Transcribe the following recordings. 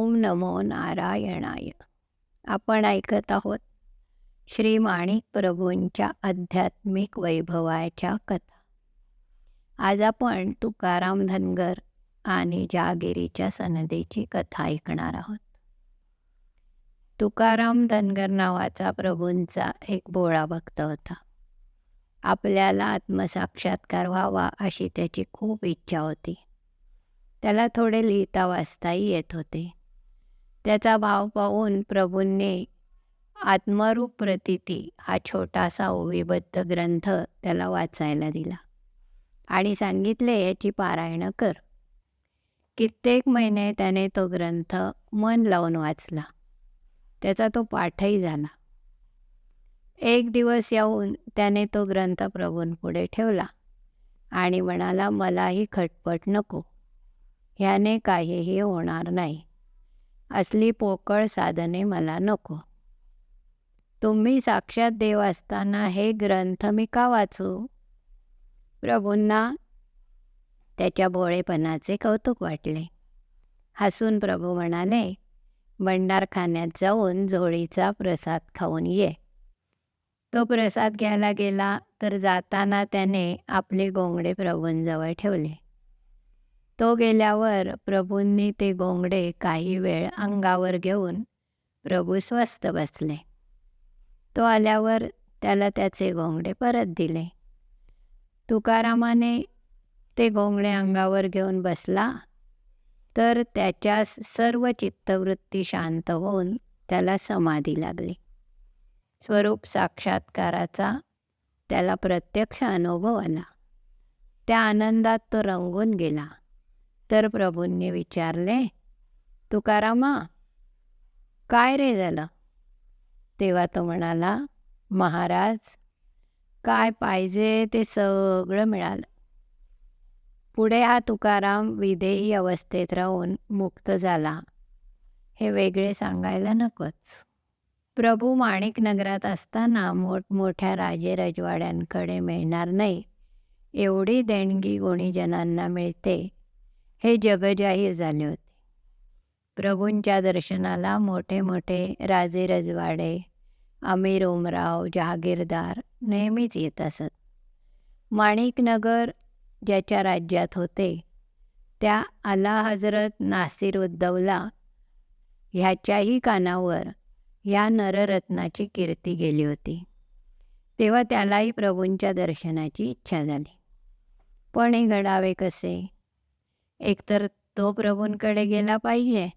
ओम नमो नारायणाय. आपण ऐकत आहोत श्री माणिक प्रभूंच्या आध्यात्मिक वैभवाच्या कथा. आज आपण तुकाराम धनगर आणि जहागिरीच्या सनदेची कथा ऐकणार आहोत. तुकाराम धनगर नावाचा प्रभूंचा एक बोळा भक्त होता. आपल्याला आत्मसाक्षात्कार व्हावा अशी त्याची खूप इच्छा होती. त्याला थोडे लिहिता वाचताही येत होते. त्याचा भाव पाहून प्रभूंनी आत्मरूप प्रतिती हा छोटासा ओवीबद्ध ग्रंथ त्याला वाचायला दिला. आणि सांगितले याची पारायणं कर. कित्येक महिने त्याने तो ग्रंथ मन लावून वाचला. त्याचा तो पाठही झाला. एक दिवस येऊन त्याने तो ग्रंथ प्रभूंपुढे ठेवला आणि म्हणाला मलाही खटपट नको. ह्याने काहीही होणार नाही. असली पोकळ साधने मला नको. तुम्ही साक्षात देव असताना हे ग्रंथ मी का वाचू? प्रभूंना त्याच्या भोळेपणाचे कौतुक वाटले. हसून प्रभू म्हणाले भंडारखान्यात जाऊन झोळीचा प्रसाद खाऊन ये. तो प्रसाद घ्यायला गेला तर जाताना त्याने आपले गोंगडे प्रभूंजवळ ठेवले. तो गेल्यावर प्रभूंनी ते गोंगडे काही वेळ अंगावर घेऊन प्रभू स्वस्त बसले. तो आल्यावर त्याला त्याचे गोंगडे परत दिले. तुकारामाने ते गोंगडे अंगावर घेऊन बसला तर त्याच्या सर्व चित्तवृत्ती शांत होऊन त्याला समाधी लागली. स्वरूप साक्षात्काराचा त्याला प्रत्यक्ष अनुभव आला. त्या आनंदात तो रंगून गेला. तर प्रभूंनी विचारले तुकारामा काय रे झालं? तेव्हा तो म्हणाला महाराज काय पाहिजे ते सगळं मिळालं. पुढे हा तुकाराम विदेही अवस्थेत राहून मुक्त झाला. हे वेगळे सांगायला नकोच. प्रभू माणिक नगरात असताना मोठमोठ्या राजे रजवाड्यांकडे मिळणार नाही एवढी देणगी गुणीजनांना मिळते. हे जगजाहीर झाले होते. प्रभूंच्या दर्शनाला मोठे मोठे राजे रजवाडे अमीर उमराव जहागीरदार नेहमीच येत असत. माणिकनगर ज्याच्या राज्यात होते त्या आला हजरत नासिर उद्दौला ह्याच्याही कानावर या नररत्नाची कीर्ती गेली होती. तेव्हा त्यालाही प्रभूंच्या दर्शनाची इच्छा झाली. पण हे घडावे कसे? एकतर तो प्रभूंकडे गेला पाहिजे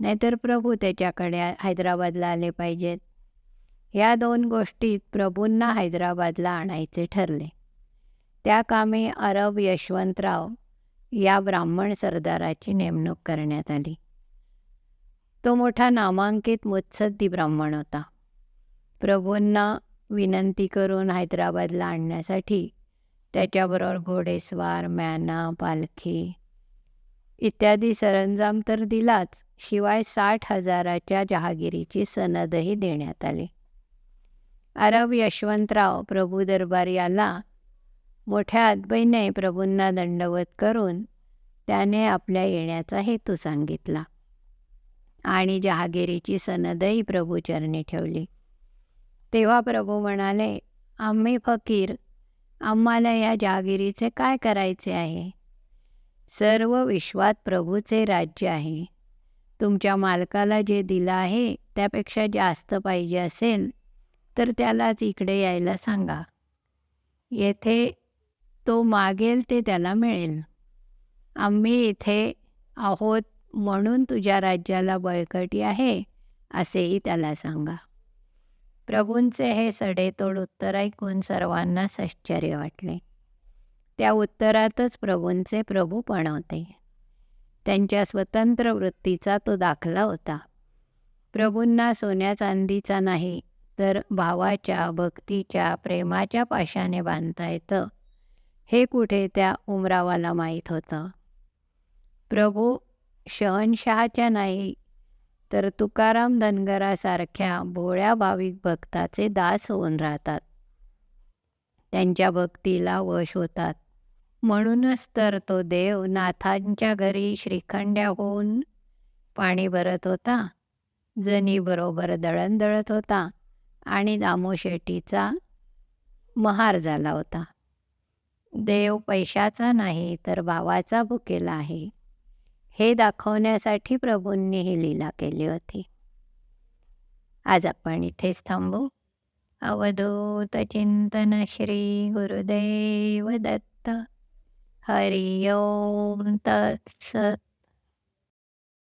नाहीतर प्रभू त्याच्याकडे हैदराबादला आले पाहिजेत. या दोन गोष्टीत प्रभूंना हैदराबादला आणायचे ठरले. त्या कामी अरब यशवंतराव या ब्राह्मण सरदाराची नेमणूक करण्यात आली. तो मोठा नामांकित मुत्सद्दी ब्राह्मण होता. प्रभूंना विनंती करून हैदराबादला आणण्यासाठी त्याच्याबरोबर घोडेस्वार मॅना पालखी इत्यादी सरंजाम तर दिलाच शिवाय साठ हजाराच्या जहागिरीची सनदही देण्यात आली. अरब यशवंतराव प्रभू दरबारी आला मोठ्या अद्वैने प्रभूंना दंडवत करून त्याने आपल्या येण्याचा हेतू सांगितला आणि जहागिरीची सनदही प्रभूचरणी ठेवली. तेव्हा प्रभू म्हणाले आम्ही फकीर आम्हाला या जहागिरीचे काय करायचे आहे? सर्व विश्वात प्रभूचे राज्य आहे. तुमच्या मालकाला जे दिलं आहे त्यापेक्षा जास्त पाहिजे असेल तर त्यालाच इकडे यायला सांगा. येथे तो मागेल ते त्याला मिळेल. आम्ही इथे आहोत म्हणून तुझ्या राज्याला बळकटी आहे असेही त्याला सांगा. प्रभूंचे हे सडेतोड उत्तर ऐकून सर्वांना आश्चर्य वाटले. त्या उत्तरातच प्रभूंचे प्रभू पणवते. त्यांच्या स्वतंत्र वृत्तीचा तो दाखला होता. प्रभूंना सोन्या चांदीचा नाही तर भावाच्या भक्तीच्या प्रेमाच्या पाशाने बांधता येतं हे कुठे त्या उमरावाला माहीत होतं. प्रभू शहनशहाच्या नाही तर तुकाराम धनगरासारख्या भोळ्या भाविक भक्ताचे दास होऊन राहतात. त्यांच्या भक्तीला वश होतात. म्हणूनच तर तो देव नाथांच्या घरी श्रीखंड्या होऊन पाणी भरत होता. जनीबरोबर दळण दळत होता आणि दामोशेट्टीचा महार झाला होता. देव पैशाचा नाही तर भावाचा भुकेला आहे. हे दाखवण्यासाठी प्रभूंनी ही लीला केली होती. आज आपण इथेच थांबू. अवधूत चिंतन श्री गुरुदेव दत्त. हरिओम तत्सत